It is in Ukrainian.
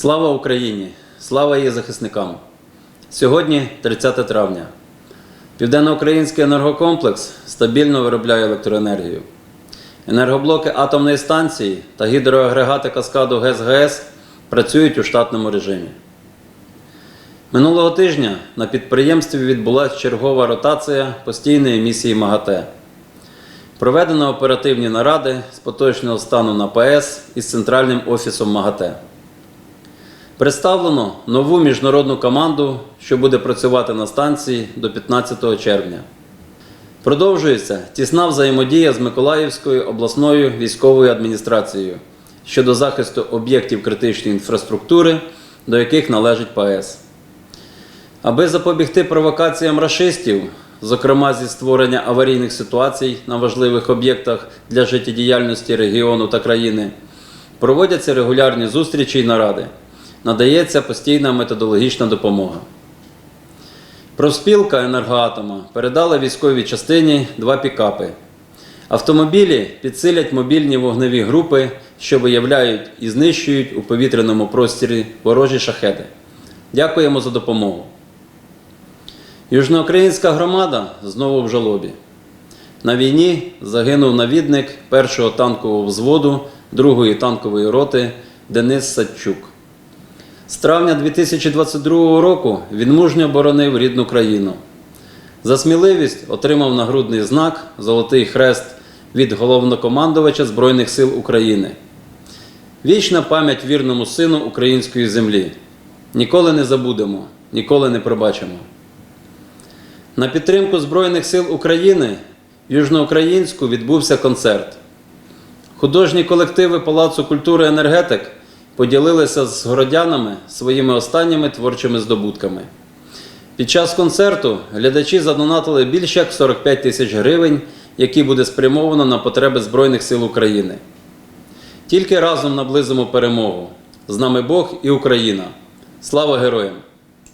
Слава Україні! Слава її захисникам! Сьогодні 30 травня. Південноукраїнський енергокомплекс стабільно виробляє електроенергію. Енергоблоки атомної станції та гідроагрегати каскаду ГЕС-ГЕС працюють у штатному режимі. Минулого тижня на підприємстві відбулася чергова ротація постійної місії МАГАТЕ. Проведено оперативні наради з поточного стану на ПАЕС із центральним офісом МАГАТЕ. Представлено нову міжнародну команду, що буде працювати на станції до 15 червня. Продовжується тісна взаємодія з Миколаївською обласною військовою адміністрацією щодо захисту об'єктів критичної інфраструктури, до яких належить ПАЕС. Аби запобігти провокаціям рашистів, зокрема зі створення аварійних ситуацій на важливих об'єктах для життєдіяльності регіону та країни, проводяться регулярні зустрічі й наради, надається постійна методологічна допомога. Профспілка енергоатома передала військовій частині два пікапи. Автомобілі підсилять мобільні вогневі групи, що виявляють і знищують у повітряному просторі ворожі шахеди. Дякуємо за допомогу. Южноукраїнська громада знову в жалобі. На війні загинув навідник першого танкового взводу 2-ї танкової роти Денис Садчук. З травня 2022 року він мужньо боронив рідну країну. За сміливість отримав нагрудний знак Золотий Хрест від головнокомандувача Збройних сил України. Вічна пам'ять вірному сину української землі. Ніколи не забудемо, ніколи не пробачимо. На підтримку Збройних сил України Южноукраїнську відбувся концерт. Художні колективи Палацу культури енергетик поділилися з городянами своїми останніми творчими здобутками. Під час концерту глядачі задонатили більше як 45 тисяч гривень, які буде спрямовано на потреби Збройних сил України. Тільки разом наблизимо перемогу. З нами Бог і Україна. Слава героям!